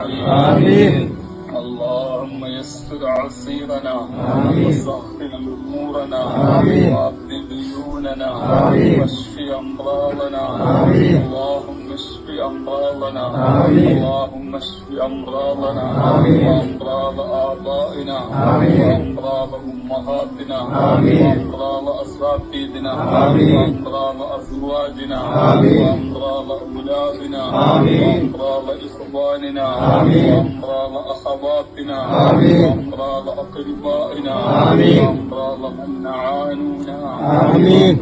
آمين. اللهم يستر عصيرنا وصحن أمورنا وأبد ديوننا واشف أمراضنا. اللهم أمراضنا اللهم اشف أمراضنا وأمراض آبائنا وأمراض أمهاتنا وأمراض أساتذتنا وأمراض أزواجنا وأمراض أولادنا وأمراض إخواننا وأمراض أخواتنا وأمراض أقربائنا وأمراض من عانونا آمين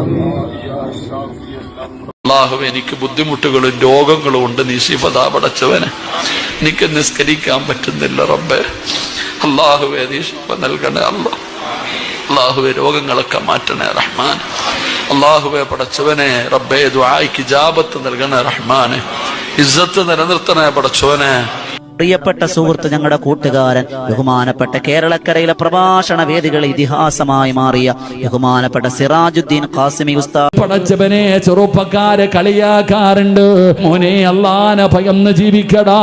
آمين. يا شافي الأمر അള്ളാഹു എനിക്ക് ബുദ്ധിമുട്ടുകളും രോഗങ്ങളും ഉണ്ട്. നീ ശിഫതാ പടച്ചവന്. എനിക്ക് നിസ്കരിക്കാൻ പറ്റുന്നില്ല റബ്ബെ. അള്ളാഹുവെ നീ ശിഫ നൽകണേ അല്ല അള്ളാഹുവെ രോഗങ്ങളൊക്കെ മാറ്റണേ റഹ്മാൻ അള്ളാഹുവെ പടച്ചവനെ റബ്ബേ ദ്വായിക്ക് ജാപത്ത് നൽകണേ റഹ്മാന്. ഇസ്സത്ത് നിലനിർത്തണേ പടച്ചവനെ. പ്രിയപ്പെട്ട സുഹൃത്ത് ഞങ്ങളുടെ കൂട്ടുകാരൻ ബഹുമാനപ്പെട്ട കേരളക്കരയിലെ പ്രഭാഷണ വേദികളെ ഇതിഹാസമായി മാറിയ ബഹുമാനപ്പെട്ട സിറാജുദ്ദീൻ ഖാസിമി ഉസ്താദ്. പടച്ചവനെ ചെറുപ്പക്കാരെ കളിയാക്കാറുണ്ട്. മോനെ അള്ളാന ഭയന്ന് ജീവിക്കടാ.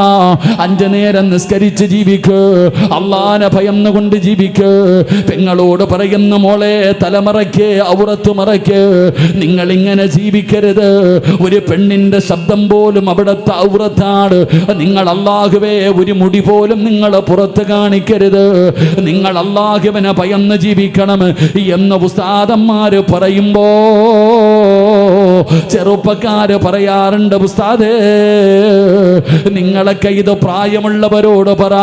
അഞ്ചു നേരം നിസ്കരിച്ച് ജീവിക്ക്. അള്ളാന ഭയന്ന് കൊണ്ട് ജീവിക്ക്. പെങ്ങളോട് പറയുന്ന മോളെ തലമറയ്ക്ക് ഔറത്ത് മറയ്ക്ക്. നിങ്ങൾ ഇങ്ങനെ ജീവിക്കരുത്. ഒരു പെണ്ണിന്റെ ശബ്ദം പോലും അവിടുത്തെ ഔറത്താണ്. നിങ്ങൾ അള്ളാഹുവേ ഒരു മുടി പോലും നിങ്ങൾ പുറത്ത് കാണിക്കരുത്. നിങ്ങൾ അള്ളാഹുവിനെ ഭയന്ന് ജീവിക്കണം എന്ന് ഉസ്താദന്മാര് പറയുമ്പോ ചെറുപ്പക്കാര് പറയാറുണ്ട് ഉസ്താദേ നിങ്ങളൊക്കെ ഇത് പ്രായമുള്ളവരോട് പറ.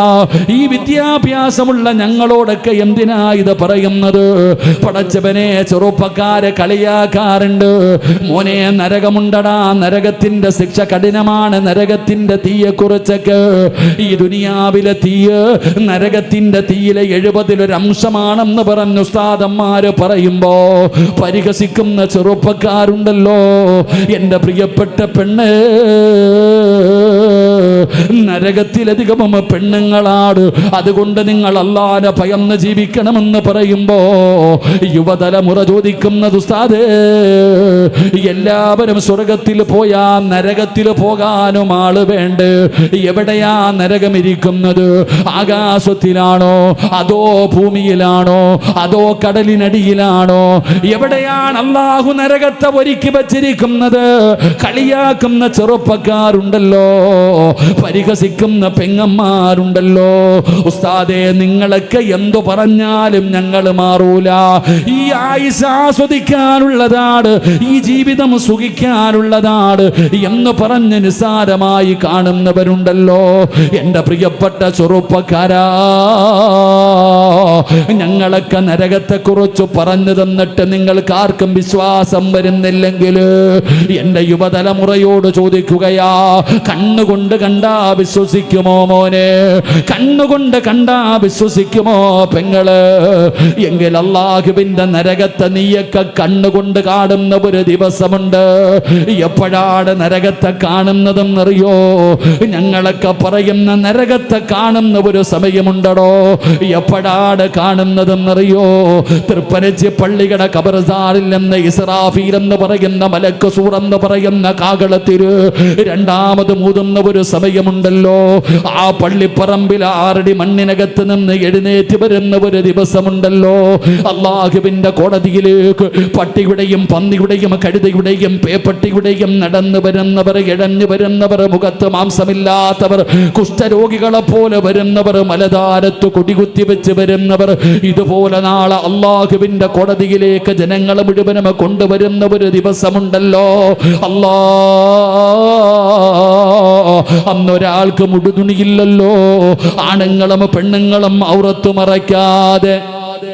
ഈ വിദ്യാഭ്യാസമുള്ള ഞങ്ങളോടൊക്കെ എന്തിനാ ഇത് പറയുന്നത്? പടച്ചവനെ ചെറുപ്പക്കാരെ കളിയാക്കാറുണ്ട്. മോനെ നരകമുണ്ടടാ നരകത്തിന്റെ ശിക്ഷ കഠിനമാണ്. നരകത്തിന്റെ തീയെ കുറിച്ചൊക്കെ ഈ ദുനിയാവിലെ തീയ് നരകത്തിന്റെ തീയിലെ എഴുപതിലൊരു അംശമാണെന്ന് പറഞ്ഞു ഉസ്താദന്മാര് പറയുമ്പോ പരിഹസിക്കുന്ന ചെറുപ്പക്കാരുണ്ടല്ലോ. എന്റെ പ്രിയപ്പെട്ട പെണ്ണ് നരകത്തിലധികവും പെണ്ണുങ്ങളാണ്. അതുകൊണ്ട് നിങ്ങൾ അല്ലാതെ ഭയന്ന് ജീവിക്കണമെന്ന് പറയുമ്പോ യുവതലമുറ ചോദിക്കുന്നത് ഉസ്താദേ എല്ലാവരും സ്വർഗത്തിൽ പോയാ നരകത്തിൽ പോകാനും ആൾ വേണ്ട? എവിടെയാ നരകം ഇരിക്കുന്നത്? ആകാശത്തിലാണോ? അതോ ഭൂമിയിലാണോ? അതോ കടലിനടിയിലാണോ? എവിടെയാണ് അള്ളാഹു നരകത്തെ ഒരുക്കി വച്ചിരിക്കുന്നത്? കളിയാക്കുന്ന ചെറുപ്പക്കാരുണ്ടല്ലോ. പരിഹസിക്കുന്ന പെങ്ങന്മാരുണ്ടല്ലോ. ഉസ്താദെ നിങ്ങളൊക്കെ എന്തു പറഞ്ഞാലും ഞങ്ങൾ മാറൂല. ഈ ആയുസ് ആസ്വദിക്കാനുള്ളതാണ് ഈ ജീവിതം സുഖിക്കാനുള്ളതാണ് എന്ന് പറഞ്ഞ് നിസ്സാരമായി കാണുന്നവരുണ്ടല്ലോ. എന്റെ പ്രിയപ്പെട്ട ചെറുപ്പക്കാരാ ഞങ്ങളൊക്കെ നരകത്തെക്കുറിച്ച് പറഞ്ഞു തന്നിട്ട് നിങ്ങൾക്ക് ആർക്കും വിശ്വാസം വരുന്നില്ലെങ്കിൽ എന്റെ യുവതലമുറയോട് ചോദിക്കുകയാ കണ്ണുകൊണ്ട് കണ്ടാ വിശ്വസിക്കുമോ മോനെ? കണ്ണുകൊണ്ട് കണ്ടാ വിശ്വസിക്കുമോ പെങ്ങൾ? എങ്കിൽ അള്ളാഹുവിന്റെ നരകത്തെ നീയൊക്കെ കണ്ണുകൊണ്ട് കാണുന്ന ഒരു ദിവസമുണ്ട്. എപ്പോഴാണ് നരകത്തെ കാണുന്നതെന്നറിയോ? ഞങ്ങളൊക്കെ പറയുന്ന നരകത്തെ കാണുന്ന ഒരു സമയമുണ്ടടോ. എപ്പോഴാണ് കാണുന്നതെന്നറിയോ? തൃപ്പനച്ചി പള്ളിയുടെ കബർസാറിൽ നിന്ന് ഇസ്രാഫീൽ എന്ന് പറയുന്ന മലക്ക് സൂർ എന്ന് പറയുന്ന കാകളത്തിൽ രണ്ടാമത് മൂതുന്ന ഒരു സമയമുണ്ടല്ലോ ആ പള്ളിപ്പറമ്പിൽ ആറടി മണ്ണിനകത്ത് നിന്ന് എഴുന്നേറ്റ് വരുന്ന ഒരു ദിവസമുണ്ടല്ലോ. അള്ളാഹുവിന്റെ കോടതിയിലേക്ക് പട്ടിയുടെയും പന്നിയുടെയും കഴുതയുടെയും പേപ്പട്ടിയുടെയും നടന്നു വരുന്നവർ ഇഴഞ്ഞു വരുന്നവർ മുഖത്ത് മാംസമില്ലാത്തവർ കുഷ്ഠരോഗികളെ പോലെ വരുന്നവർ മലതാരത്ത് കൊടികുത്തി വെച്ച് വരുന്നവർ ഇതുപോലെ നാളെ അള്ളാഹുവിന്റെ കോടതിയിലേക്ക് ജനങ്ങളെ മുഴുവനും കൊണ്ടുവരുന്ന ഒരു ദിവസമുണ്ടല്ലോ. അല്ലാ അന്നൊരാൾക്ക് മുടുതുണിയില്ലല്ലോ. ആണുങ്ങളും പെണ്ണുങ്ങളും ഔറത്തു മറയ്ക്കാതെ.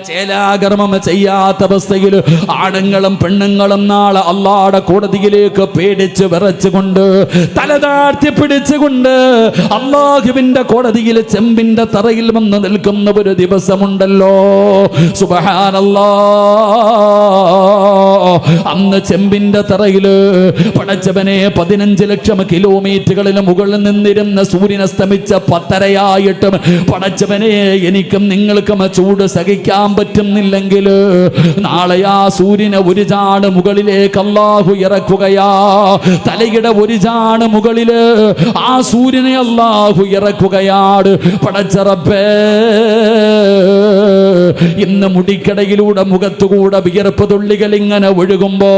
ചേലാകർമ്മം ചെയ്യാത്ത അവസ്ഥയിൽ ആണുങ്ങളും പെണ്ണുങ്ങളും നാളെ അള്ളാടെ കോടതിയിലേക്ക് പേടിച്ച് വിറച്ചുകൊണ്ട് തലതാഴ്ത്തി പിടിച്ചുകൊണ്ട് അള്ളാഹുവിന്റെ കോടതിയിൽ ചെമ്പിന്റെ തറയിൽ വന്ന് നിൽക്കുന്ന ഒരു ദിവസമുണ്ടല്ലോ. സുബഹാനല്ലാ. അന്ന് ചെമ്പിന്റെ തറയിൽ പടച്ചവനെ പതിനഞ്ച് ലക്ഷം കിലോമീറ്ററുകളിന് മുകളിൽ നിന്നിരുന്ന സൂര്യൻ അസ്തമിച്ച പത്തരയായിട്ടും പടച്ചവനെ എനിക്കും നിങ്ങൾക്കും ചൂട് സഹിക്കാൻ പറ്റുന്നില്ലെങ്കിൽ നാളെ ആ സൂര്യനെ ഒരു ചാണ് മുകളിലേക്ക് അള്ളാഹു ഇറക്കുകയാ. തലയുടെ ഒരു ചാണ് മുകളിൽ ആ സൂര്യനെ അള്ളാഹു ഇറക്കുകയാണ്. പടച്ചറപ്പേ ഇന്ന് മുടിക്കടയിലൂടെ മുഖത്തുകൂടെ വിയർപ്പ് തുള്ളികൾ ഇങ്ങനെ ഒഴുകുമ്പോ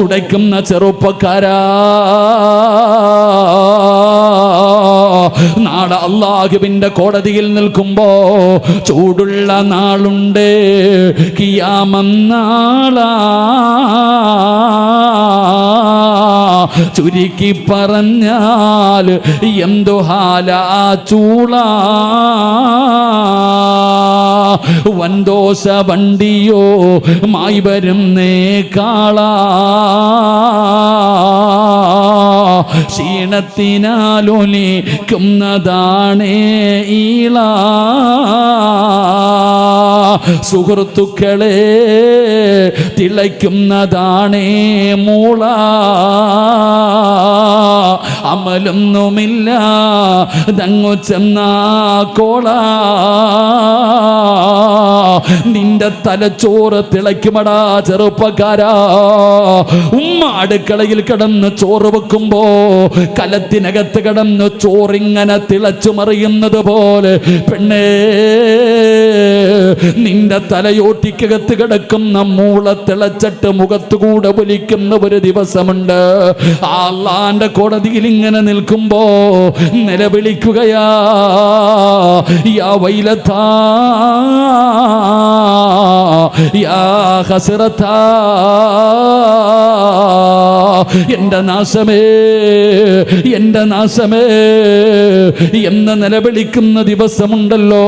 തുടയ്ക്കുന്ന ചെറുപ്പക്കാരാ. നാളെ അള്ളാഹുബിന്റെ കോടതിയിൽ നിൽക്കുമ്പോ ചൂടുള്ള നാളുണ്ട്. കിയാമന്നാളാ. ചുരുക്കി പറഞ്ഞാൽ എന്തു ഹാല ചൂള. വൻദോശ വണ്ടിയോ മായി വരുന്നേ കാളാ ക്ഷീണത്തിനാലൊലിക്കുന്നതാണേ ഈള. സുഹൃത്തുക്കളെ തിളയ്ക്കുന്നതാണേ മൂള. അമലൊന്നുമില്ല തങ്ങു ചെന്നാ കോള. നിന്റെ തലച്ചോറ് തിളയ്ക്കുമടാ ചെറുപ്പക്കാരാ. ഉമ്മ അടുക്കളയിൽ കിടന്ന് ചോറ് വെക്കുമ്പോ കലത്തിനകത്ത് കിടന്ന് ചോറിങ്ങനെ തിളച്ചു മറിയുന്നത് പോലെ പെണ്ണേ നിന്റെ തലയോട്ടിക്കകത്ത് കിടക്കുന്ന മൂള തിളച്ചിട്ട് മുഖത്തുകൂടെ ഒലിക്കുന്ന ഒരു ദിവസമുണ്ട്. ആ അള്ളാന്റെ കോടതിയിൽ ഇങ്ങനെ നിൽക്കുമ്പോ നിലവിളിക്കുകയാ യാ വൈലത്താ എന്റെ നാശമേ എന്റെ നാശമേ. എന്ന് നിലവിളിക്കുന്ന ദിവസമുണ്ടല്ലോ.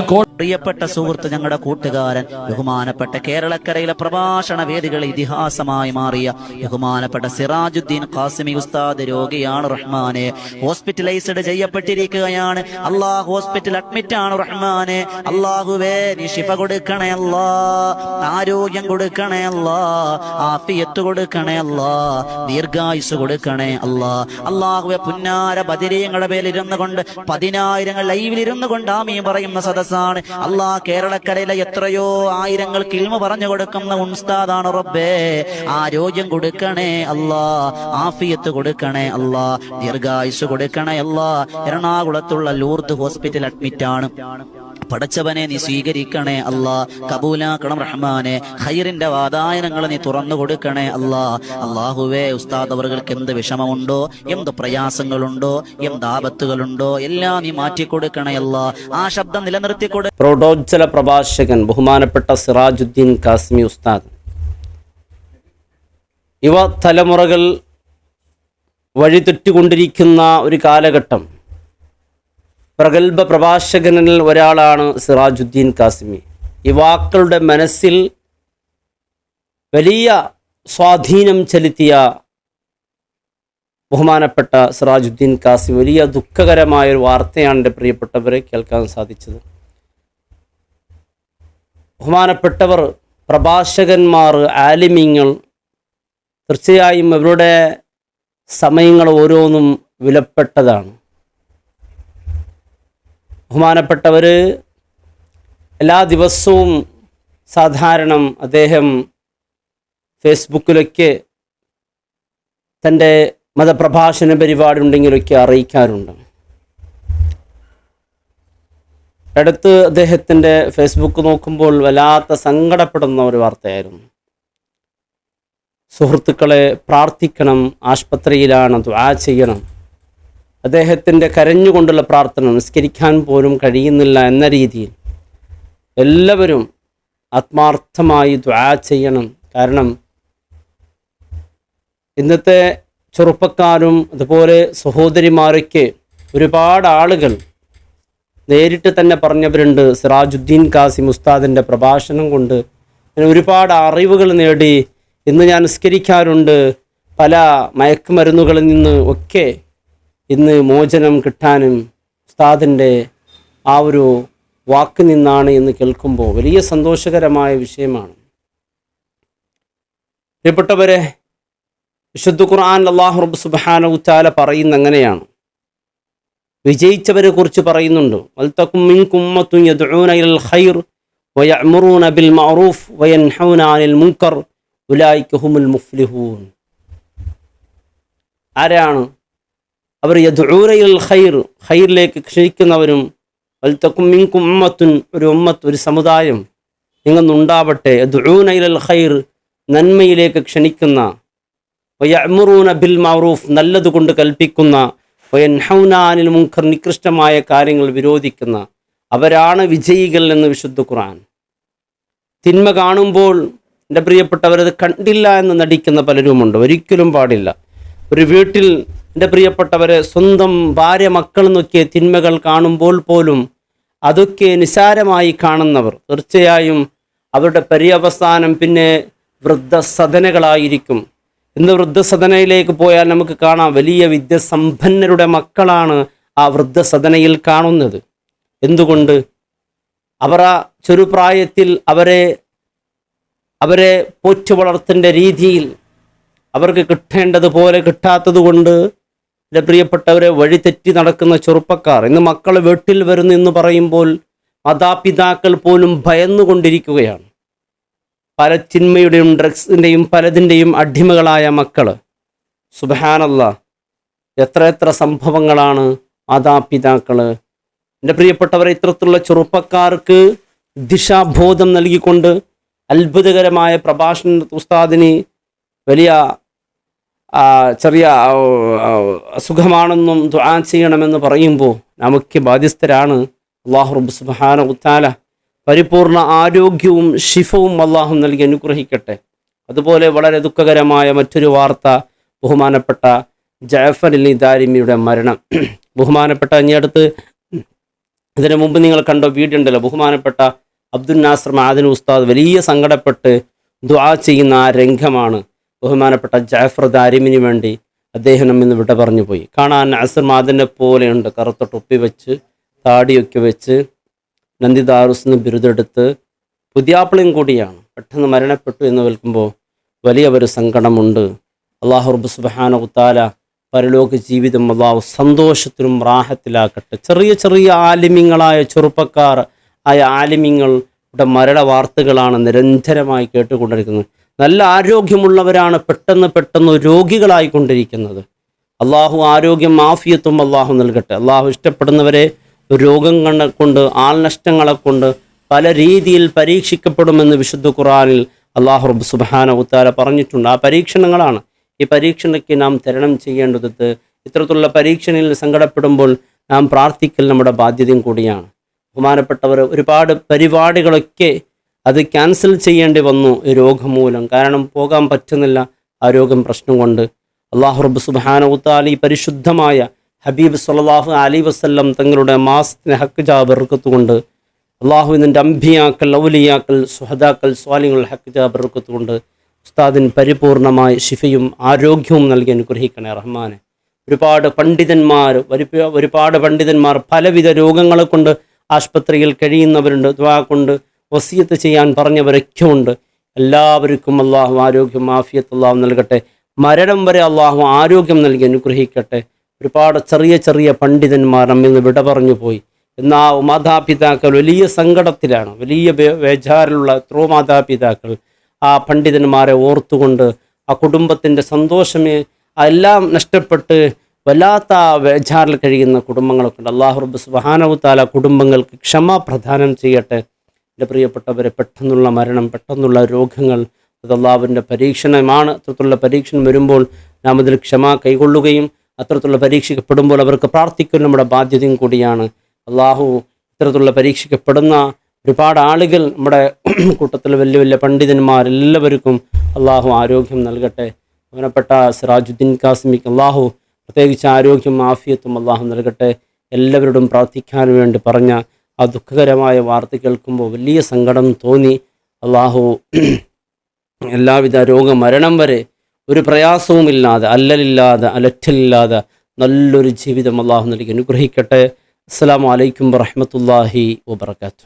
കോ പ്രിയപ്പെട്ട സുഹൃത്ത് ഞങ്ങളുടെ കൂട്ടുകാരൻ ബഹുമാനപ്പെട്ട കേരളക്കരയിലെ പ്രഭാഷണ വേദികൾ ഇതിഹാസമായി മാറിയ ബഹുമാനപ്പെട്ട സിറാജുദ്ദീൻ ഖാസിമി ഉസ്താദ് രോഗിയാണ് റഹ്മാനെ. ഹോസ്പിറ്റലൈസ്ഡ് ചെയ്യപ്പെട്ടിരിക്കുകയാണ്. അള്ളാഹ് ഹോസ്പിറ്റൽ അഡ്മിറ്റ് ആണ് റഹ്മാനെ. അള്ളാഹുവേ നീ ശിഫ കൊടുക്കണേ അല്ലാ. ആരോഗ്യം കൊടുക്കണേ അല്ലാ. ആഫിയത്ത് കൊടുക്കണേ അല്ലാ. ദീർഘായുസ് കൊടുക്കണേ അല്ലാ. അള്ളാഹുവെ പുന്നാര ബദിരീങ്ങളുടെ പേരിരുന്നു കൊണ്ട് പതിനായിരങ്ങൾ ലൈവിലിരുന്നു കൊണ്ട് ആമീ പറയുന്ന സദസ്സാണ്. അള്ളാ കേരളക്കരയിലെ എത്രയോ ആയിരങ്ങൾ കിൽമ പറഞ്ഞു കൊടുക്കുന്ന ഉസ്താദാണ് റബ്ബേ. ആരോഗ്യം കൊടുക്കണേ അല്ലാ ആഫിയത്ത് കൊടുക്കണേ അല്ലാ ദീർഘായുസ് കൊടുക്കണേ അല്ലാ എറണാകുളത്തുള്ള ലൂർദ് ഹോസ്പിറ്റൽ അഡ്മിറ്റ് ആണ് പടച്ചവനെ നീ സ്വീകരിക്കണേ അല്ലാ കബൂലാക്കണം റഹ്മാനെ. ഹൈറിന്റെ വാതായനങ്ങൾ നീ തുറന്നു കൊടുക്കണേ അല്ലാ. അള്ളാഹുവേ ഉസ്താദ് അവർക്ക് എന്ത് വിഷമമുണ്ടോ എന്ത് പ്രയാസങ്ങളുണ്ടോ എന്ത് ആപത്തുകളുണ്ടോ എല്ലാം നീ മാറ്റിക്കൊടുക്കണേ അല്ലാ. ആ ശബ്ദം നിലനിർത്തി കൊടു പ്രഭാഷകൻ ബഹുമാനപ്പെട്ട സിറാജുദ്ദീൻ കാസ്മി ഉസ്താദ്. യുവ തലമുറകൾ വഴിതെറ്റിക്കൊണ്ടിരിക്കുന്ന ഒരു കാലഘട്ടം. പ്രഗത്ഭ പ്രഭാഷകനിൽ ഒരാളാണ് സിറാജുദ്ദീൻ കാസിമി. യുവാക്കളുടെ മനസ്സിൽ വലിയ സ്വാധീനം ചെലുത്തിയ ബഹുമാനപ്പെട്ട സിറാജുദ്ദീൻ കാസിം വലിയ ദുഃഖകരമായ ഒരു വാർത്തയാണ് എന്റെ പ്രിയപ്പെട്ടവരെ കേൾക്കാൻ സാധിച്ചത്. ബഹുമാനപ്പെട്ടവർ പ്രഭാഷകന്മാർ ആലിമ്യങ്ങൾ തീർച്ചയായും അവരുടെ സമയങ്ങൾ ഓരോന്നും വിലപ്പെട്ടതാണ്. ബഹുമാനപ്പെട്ടവർ എല്ലാ ദിവസവും സാധാരണ അദ്ദേഹം ഫേസ്ബുക്കിലൊക്കെ തന്റെ മതപ്രഭാഷണ പരിപാടി ഉണ്ടെങ്കിലൊക്കെ അറിയിക്കാറുണ്ട്. അടുത്ത് അദ്ദേഹത്തിന്റെ ഫേസ്ബുക്ക് നോക്കുമ്പോൾ വല്ലാത്ത സങ്കടപ്പെടുന്ന ഒരു വാർത്തയായിരുന്നു. സുഹൃത്തുക്കളെ പ്രാർത്ഥിക്കണം ആശുപത്രിയിലാണ് ദ്വാ ചെയ്യണം. അദ്ദേഹത്തിന്റെ കരഞ്ഞുകൊണ്ടുള്ള പ്രാർത്ഥന നിസ്കരിക്കാൻ പോലും കഴിയുന്നില്ല എന്ന രീതിയിൽ എല്ലാവരും ആത്മാർത്ഥമായി ദ്വാ ചെയ്യണം. കാരണം ഇന്നത്തെ ചെറുപ്പക്കാരും അതുപോലെ സഹോദരിമാരൊക്കെ ഒരുപാട് ആളുകൾ നേരിട്ട് തന്നെ പറഞ്ഞവരുണ്ട്. സിറാജുദ്ദീൻ കാസി ഉസ്താദിന്റെ പ്രഭാഷണം കൊണ്ട് ഞാൻ ഒരുപാട് അറിവുകൾ നേടി ഇന്ന് ഞാൻ നിസ്കരിക്കാറുണ്ട്. പല മയക്കുമരുന്നുകളിൽ നിന്ന് ഒക്കെ ഇന്ന് മോചനം കിട്ടാനും ഉസ്താദിന്റെ ആ ഒരു വാക്ക് നിന്നാണ് എന്ന് കേൾക്കുമ്പോൾ വലിയ സന്തോഷകരമായ വിഷയമാണ്. പ്രിയപ്പെട്ടവരെ വിശുദ്ധ ഖുർആൻ അള്ളാഹു റബ്ബ് ഉച്ചാല പറയുന്ന എങ്ങനെയാണ് വിജയിച്ചവരെ കുറിച്ച് പറയുന്നുണ്ട്. ഖൈർ ബിൽ മഅറൂഫ് അനിൽ മുൻകർ മുഫ്ലിഹൂൻ. ആരാണ് അവർ യഥൂരയിൽ ഖൈർ ഖൈറിലേക്ക് ക്ഷണിക്കുന്നവരും വൽത്തക്കും മിങ്കും ഉമ്മത്തുൻ ഒരു ഉമ്മത്ത് ഒരു സമുദായം നിങ്ങന്നുണ്ടാവട്ടെ. യദുഊനയിൽ ഖൈർ നന്മയിലേക്ക് ക്ഷണിക്കുന്ന വയഅ്മുറൂന ബിൽ മഅറൂഫ് നല്ലതുകൊണ്ട് കൽപ്പിക്കുന്ന വയൻഹൗനാനിൽ മുൻകർ നികൃഷ്ടമായ കാര്യങ്ങൾ വിരോധിക്കുന്ന അവരാണ് വിജയികൾ എന്ന് വിശുദ്ധ ഖുർആൻ. തിന്മ കാണുമ്പോൾ എന്റെ പ്രിയപ്പെട്ടവരത് കണ്ടില്ല എന്ന് നടിക്കുന്ന പലരുമുണ്ട്. ഒരിക്കലും പാടില്ല. ഒരു വീട്ടിൽ എന്റെ പ്രിയപ്പെട്ടവരെ സ്വന്തം ഭാര്യ മക്കൾ നോക്കിയ തിന്മകൾ കാണുമ്പോൾ പോലും അതൊക്കെ നിസാരമായി കാണുന്നവർ തീർച്ചയായും അവരുടെ പര്യവസാനം പിന്നെ വൃദ്ധസദനകളായിരിക്കും. ഇന്ന് വൃദ്ധസദനയിലേക്ക് പോയാൽ നമുക്ക് കാണാം വലിയ വിദ്യസമ്പന്നരുടെ മക്കളാണ് ആ വൃദ്ധസദനയിൽ കാണുന്നത്. എന്തുകൊണ്ട്? അവർ ആ ചെറുപ്രായത്തിൽ അവരെ അവരെ പോറ്റു വളർത്തേണ്ട രീതിയിൽ അവർക്ക് കിട്ടേണ്ടതുപോലെ കിട്ടാത്തത് കൊണ്ട് എന്റെ പ്രിയപ്പെട്ടവരെ വഴിതെറ്റി നടക്കുന്ന ചെറുപ്പക്കാർ ഇന്ന് മക്കൾ വീട്ടിൽ വരുന്നു എന്ന് പറയുമ്പോൾ മാതാപിതാക്കൾ പോലും ഭയന്നുകൊണ്ടിരിക്കുകയാണ്. പല ചിന്മയുടെയും ഡ്രഗ്സിന്റെയും പലതിന്റെയും അടിമകളായ മക്കൾ സുബഹാനല്ല എത്ര എത്ര സംഭവങ്ങളാണ് മാതാപിതാക്കൾ എന്റെ പ്രിയപ്പെട്ടവരെ ഇത്തരത്തിലുള്ള ചെറുപ്പക്കാർക്ക് ദിശാബോധം നൽകിക്കൊണ്ട് അത്ഭുതകരമായ പ്രഭാഷണ ഉസ്താദിന് വലിയ ചെറിയ അസുഖമാണെന്നും ദുആ ചെയ്യണമെന്ന് പറയുമ്പോൾ നമുക്ക് ബാധ്യസ്ഥരാണ് അള്ളാഹു റബ്ബ് സുബാന ഉത്താല പരിപൂർണ ആരോഗ്യവും ശിഫവും അള്ളാഹു നൽകി അനുഗ്രഹിക്കട്ടെ. അതുപോലെ വളരെ ദുഃഖകരമായ മറ്റൊരു വാർത്ത ബഹുമാനപ്പെട്ട ജാഫർ അലി ദാരിമിയുടെ മരണം. ബഹുമാനപ്പെട്ട ഇനിയടുത്ത് ഇതിനു മുമ്പ് നിങ്ങൾ കണ്ട വീഡിയോ ഉണ്ടല്ലോ ബഹുമാനപ്പെട്ട അബ്ദുൽ നാസർ മാദിൻ ഉസ്താദ് വലിയ സങ്കടപ്പെട്ട് ദുആ ചെയ്യുന്ന ആ രംഗമാണ്. ബഹുമാനപ്പെട്ട ജാഫർ ദാരിമിന് വേണ്ടി അദ്ദേഹം നമ്മിന്ന് വിട പറഞ്ഞു പോയി കാണാൻ നാസർ മാദിനെ പോലെയുണ്ട്. കറുത്ത ടൊപ്പി വെച്ച് താടിയൊക്കെ വെച്ച് നന്ദിദാറുസിന് ബിരുദെടുത്ത് പുതിയാപ്പിളയും കൂടിയാണ്. പെട്ടെന്ന് മരണപ്പെട്ടു എന്ന് കേൾക്കുമ്പോൾ വലിയ ഒരു സങ്കടമുണ്ട്. അള്ളാഹു റബ്ബ് സുബഹാന ഉത്താല പരലോക ജീവിതം അള്ളാഹു സന്തോഷത്തിലും റാഹത്തിലാക്കട്ടെ. ചെറിയ ചെറിയ ആലിമ്യങ്ങളായ ചെറുപ്പക്കാർ ആയ ആലിമ്യങ്ങളുടെ മരണ വാർത്തകളാണ് നിരന്തരമായി കേട്ടുകൊണ്ടിരിക്കുന്നത്. നല്ല ആരോഗ്യമുള്ളവരാണ് പെട്ടെന്ന് പെട്ടെന്ന് രോഗികളായിക്കൊണ്ടിരിക്കുന്നത്. അള്ളാഹു ആരോഗ്യം മാഫിയത്വം അള്ളാഹു നൽകട്ടെ. അള്ളാഹു ഇഷ്ടപ്പെടുന്നവരെ രോഗങ്ങളെ കൊണ്ട് ആൾനഷ്ടങ്ങളെ കൊണ്ട് പല രീതിയിൽ പരീക്ഷിക്കപ്പെടുമെന്ന് വിശുദ്ധ ഖുറാനിൽ അള്ളാഹു റബ്ബ് സുബാന ഉത്താല പറഞ്ഞിട്ടുണ്ട്. ആ പരീക്ഷണങ്ങളാണ്. ഈ പരീക്ഷണയ്ക്ക് നാം തരണം ചെയ്യേണ്ടത് ഇത്തരത്തിലുള്ള പരീക്ഷണയിൽ സങ്കടപ്പെടുമ്പോൾ നാം പ്രാർത്ഥിക്കൽ നമ്മുടെ ബാധ്യതയും കൂടിയാണ്. ബഹുമാനപ്പെട്ടവർ ഒരുപാട് പരിപാടികളൊക്കെ അത് ക്യാൻസൽ ചെയ്യേണ്ടി വന്നു രോഗം മൂലം. കാരണം പോകാൻ പറ്റുന്നില്ല ആ രോഗം പ്രശ്നം കൊണ്ട്. അള്ളാഹു റബ്ബ് സുബാനവുത്താൽ ഈ പരിശുദ്ധമായ ഹബീബ് സല്ലാഹു അലി വസ്ല്ലം തങ്ങളുടെ മാസത്തിന് ഹക്ക് ജാബർക്കത്തുകൊണ്ട് അള്ളാഹു ഇതിന്റെ അംബിയാക്കൽ ഔലിയാക്കൽ സുഹദാക്കൽ സ്വാലിങ്ങൾ ഹക്ക് ജാബർക്കത്തുകൊണ്ട് ഉസ്താദിൻ പരിപൂർണമായ ശിഫയും ആരോഗ്യവും നൽകി അനുഗ്രഹിക്കണേ റഹ്മാനെ. ഒരുപാട് പണ്ഡിതന്മാർ ഒരുപാട് പണ്ഡിതന്മാർ പലവിധ രോഗങ്ങളെ കൊണ്ട് ആശുപത്രിയിൽ കഴിയുന്നവരുണ്ട്. ദ്വാ കൊണ്ട് വസീയത്ത് ചെയ്യാൻ പറഞ്ഞവരൊക്കെ ഉണ്ട് എല്ലാവർക്കും അള്ളാഹു ആരോഗ്യം ആഫിയത്ത് അള്ളാഹു നൽകട്ടെ. മരണം വരെ അള്ളാഹു ആരോഗ്യം നൽകി അനുഗ്രഹിക്കട്ടെ. ഒരുപാട് ചെറിയ ചെറിയ പണ്ഡിതന്മാർ നമ്മിൽ നിന്ന് വിട പറഞ്ഞു പോയി. എന്നാ മാതാപിതാക്കൾ വലിയ സങ്കടത്തിലാണ്. വലിയ ബേജാറിലുള്ള എത്രയോ മാതാപിതാക്കൾ ആ പണ്ഡിതന്മാരെ ഓർത്തുകൊണ്ട് ആ കുടുംബത്തിന്റെ സന്തോഷമേ എല്ലാം നഷ്ടപ്പെട്ട് വല്ലാത്ത ആ ബേജാറിൽ കഴിയുന്ന കുടുംബങ്ങളൊക്കെ ഉണ്ട്. അള്ളാഹു റബ്ബ് സുബാനവുത്താല കുടുംബങ്ങൾക്ക് ക്ഷമ പ്രദാനം ചെയ്യട്ടെ. എന്റെ പ്രിയപ്പെട്ടവരെ പെട്ടെന്നുള്ള മരണം പെട്ടെന്നുള്ള രോഗങ്ങൾ അത് അള്ളാഹുവിന്റെ പരീക്ഷണമാണ് അത്രത്തുള്ള പരീക്ഷണം വരുമ്പോൾ നാം അതിൽ ക്ഷമ കൈകൊള്ളുകയും അത്തരത്തിലുള്ള പരീക്ഷിക്കപ്പെടുമ്പോൾ അവർക്ക് പ്രാർത്ഥിക്കുന്ന നമ്മുടെ ബാധ്യതയും കൂടിയാണ്. അള്ളാഹു ഇത്തരത്തിലുള്ള പരീക്ഷിക്കപ്പെടുന്ന ഒരുപാട് ആളുകൾ നമ്മുടെ കൂട്ടത്തിൽ വലിയ വലിയ പണ്ഡിതന്മാരെല്ലാവർക്കും അള്ളാഹു ആരോഗ്യം നൽകട്ടെ. അവനപ്പെട്ട സിറാജുദ്ദീൻ കാസിമിക്ക് അള്ളാഹു പ്രത്യേകിച്ച് ആരോഗ്യം ആഫിയത്തും അള്ളാഹു നൽകട്ടെ. എല്ലാവരോടും പ്രാർത്ഥിക്കാൻ വേണ്ടി പറഞ്ഞ ആ ദുഃഖകരമായ വാർത്ത കേൾക്കുമ്പോൾ വലിയ സങ്കടം തോന്നി. അള്ളാഹു എല്ലാവിധ രോഗമരണം വരെ ഒരു പ്രയാസവുമില്ലാതെ അല്ലലില്ലാതെ അലറ്റലില്ലാതെ നല്ലൊരു ജീവിതം അള്ളാഹു നൽകി അനുഗ്രഹിക്കട്ടെ. അസ്സാം വലൈക്കും വറഹമത്തല്ലാഹി വാബർക്കാത്തു